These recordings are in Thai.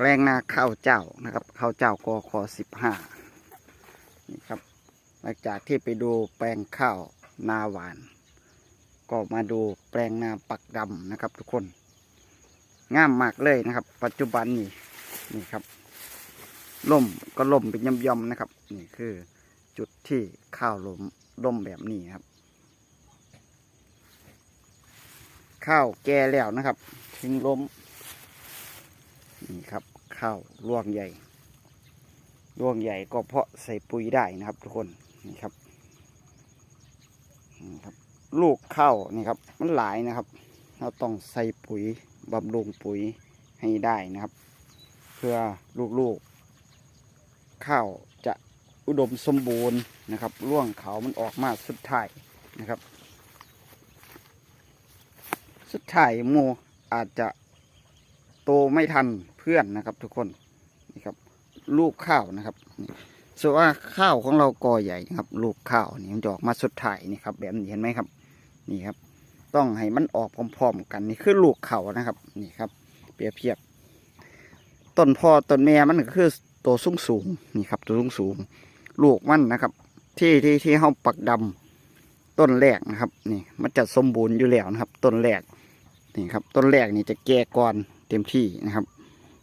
แปลงนาข้าวเจ้านะครับข้าวเจ้ากอคสิบห้านี่ครับ หลังจากที่ไปดูแปลงข้าวนาหวาน ก็มาดูแปลงนาปักดำนะครับ ทุกคนงามมากเลยนะครับ ปัจจุบันนี่นี่ครับล่มก็ล่มเป็นย่อมๆนะครับ นี่คือจุดที่ข้าวล้มล่มแบบนี้ครับ ข้าวแก่แล้วนะครับ ทิ้งล้มนี่ครับ ข้าวร่วงใหญ่ร่วงใหญ่ก็เพาะใส่ปุ๋ยได้นะครับ ทุกคนนี่ครับนี่ครับ ลูกข้าวนี่ครับ มันหลายนะครับ เราต้องใส่ปุ๋ยบำรุงปุ๋ยให้ได้นะครับ เพื่อลูกๆ ข้าวจะอุดมสมบูรณ์นะครับร่วงเขามันออกมาสุดท้ายนะครับ สุดท้ายโมอาจจะโตไม่ทัน พื่อนนะครับ ทุกคนนี่ครับลูกข้าวนะครับส่วนว่าข้าวของเรากอใหญ่นะครับลูกข้าวนี่มันจะออกมาสุดท้ายนี่ครับแบบนี้เห็นไหมครับ นี่ครับ ต้องให้มันออกพร้อมๆกันนี่คือลูกเขานะครับ นี่ครับ เปรียบเทียบต้นพ่อต้นแม่มันก็คือตัวสูงสูงนี่ครับ ตัวสูงสูงลูกมันนะครับ ที่ที่ที่เขาปักดำต้นแรกนะครับ นี่ มันจะสมบูรณ์อยู่แล้วนะครับ ต้นแรกนี่ครับ ต้นแรกนี่จะแก่ก่อนเต็มที่นะครับ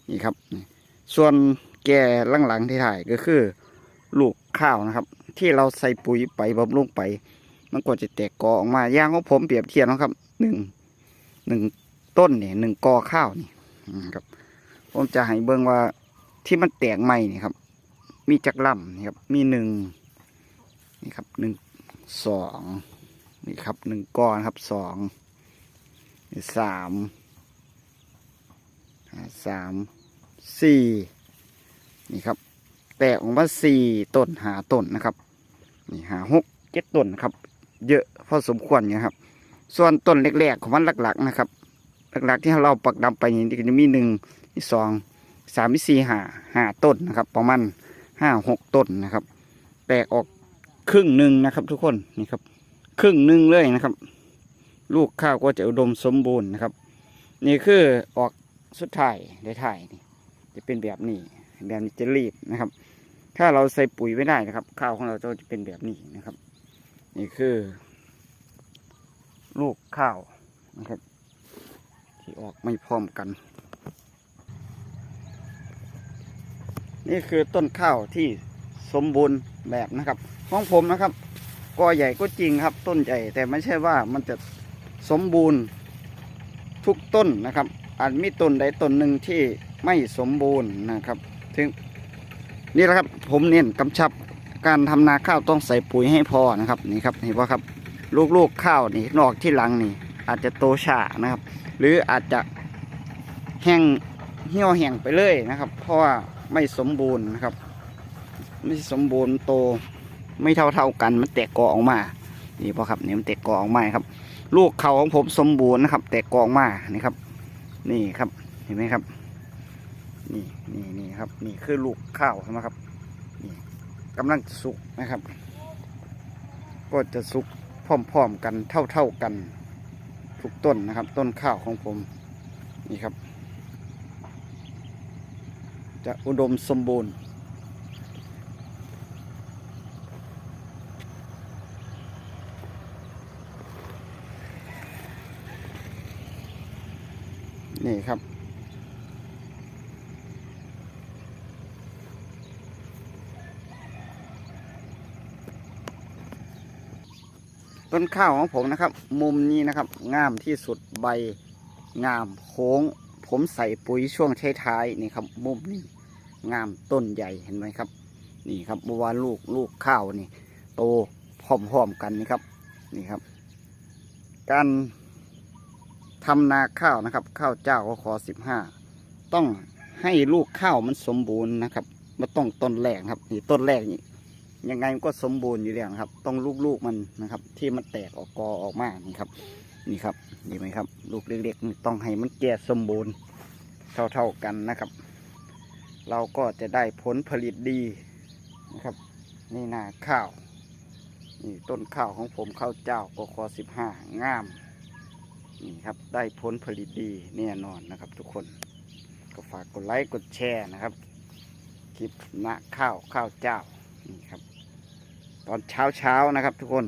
นี่ครับ ส่วนแก่หลังๆที่ถ่ายก็คือ ลูกข้าวนะครับ ที่เราใส่ปุ๋ยไปบำรุงไป มันก็จะแตกกอออกมาอย่างของผมเปรียบเทียบนะครับหนึ่งหนึ่งต้นเนี่ยหนึ่งกอข้าวนี่นะครับ ผมจะให้เบิ่งว่าที่มันแตกใหม่นี่ครับ มีจักรลำนี่ครับ มีหนึ่งนี่ครับหนึ่งสองนี่ครับหนึ่งกอนะครับสองสาม สามสี่นี่ครับ แตกออกมาสี่ต้นหาต้นนะครับ นี่หาหกเจ็ดต้นครับ เยอะพอสมควรนะครับ ส่วนต้นแรกๆของมันหลักๆนะครับ หลักๆที่เราปักดำไปนี่ก็จะมีหนึ่งมีสองสามสี่หาหาต้นนะครับ ประมาณห้าหกต้นนะครับ แตกออกครึ่งหนึ่งนะครับ ทุกคนนี่ครับ ครึ่งหนึ่งเลยนะครับ ลูกข้าวก็จะอุดมสมบูรณ์นะครับ นี่คือออก สุดท้ายได้ถ่ายนี่จะเป็นแบบนี้แบบนี้จะรีบนะครับ ถ้าเราใส่ปุ๋ยไม่ได้นะครับ ข้าวของเราจะเป็นแบบนี้นะครับ นี่คือ ลูกข้าวนะครับ ที่ออกไม่พร้อมกัน นี่คือต้นข้าวที่สมบูรณ์แบบนะครับ ของผมนะครับกอใหญ่ก็จริงครับ ต้นใหญ่แต่ไม่ใช่ว่ามันจะสมบูรณ์ทุกต้นนะครับ อาจมีต้นใดต้นหนึ่งที่ไม่สมบูรณ์นะครับถึงนี่แหละครับผมเน้นกำชับการทำนาข้าวต้องใส่ปุ๋ยให้พอนะครับนี่ครับเห็นว่าครับลูกๆข้าวนี่นอกที่หลังนี่ อาจจะโตช้านะครับ หรืออาจจะแห้งเหี่ยวแห้งไปเลยนะครับ เพราะว่าไม่สมบูรณ์นะครับ ไม่สมบูรณ์โตไม่เท่าเท่ากันมันแตกกอออกมานี่พอครับนี่มันแตกกอออกมาครับ ลูกเขาของผมสมบูรณ์นะครับ แตกกอออกมานี่ครับ นี่ครับ เห็นไหมครับ นี่นี่นี่ครับ นี่คือลูกข้าวใช่ไหมครับ นี่กำลังจะสุกนะครับ ก็จะสุกพร้อมๆกันเท่าๆกัน ทุกต้นนะครับ ต้นข้าวของผม นี่ครับ จะอุดมสมบูรณ์ นี่ครับ ต้นข้าวของผมนะครับ มุมนี้นะครับ งามที่สุดใบงามโค้ง ผมใส่ปุ๋ยช่วงท้ายๆนี่ครับ มุมนี้งามต้นใหญ่เห็นไหมครับ นี่ครับเมื่อวานลูกลูกข้าวนี่ โตพร้อมๆกันนี่ครับ นี่ครับ การ ทำนาข้าวนะครับ ข้าวเจ้าก็ขอสิบห้าต้องให้ลูกข้าวมันสมบูรณ์นะครับไม่ต้องต้นแรกครับนี่ต้นแรกนี่ยังไงมันก็สมบูรณ์อยู่แล้วครับ ต้องลูกๆมันนะครับ ที่มันแตกออกกอออกมานี่ครับ นี่ครับดีไหมครับ ลูกเล็กๆต้องให้มันแก่สมบูรณ์เท่าๆกันนะครับ เราก็จะได้ผลผลิตดีนะครับนี่นาข้าวนี่ต้นข้าวของผมข้าวเจ้าก็คอสิบห้างาม นี่ครับได้ผลผลิตดีแน่นอนนะครับ ทุกคนก็ฝากกดไลค์กดแชร์นะครับคลิปหน้าข้าวข้าวเจ้านี่ครับ ตอนเช้าเช้านะครับ ทุกคน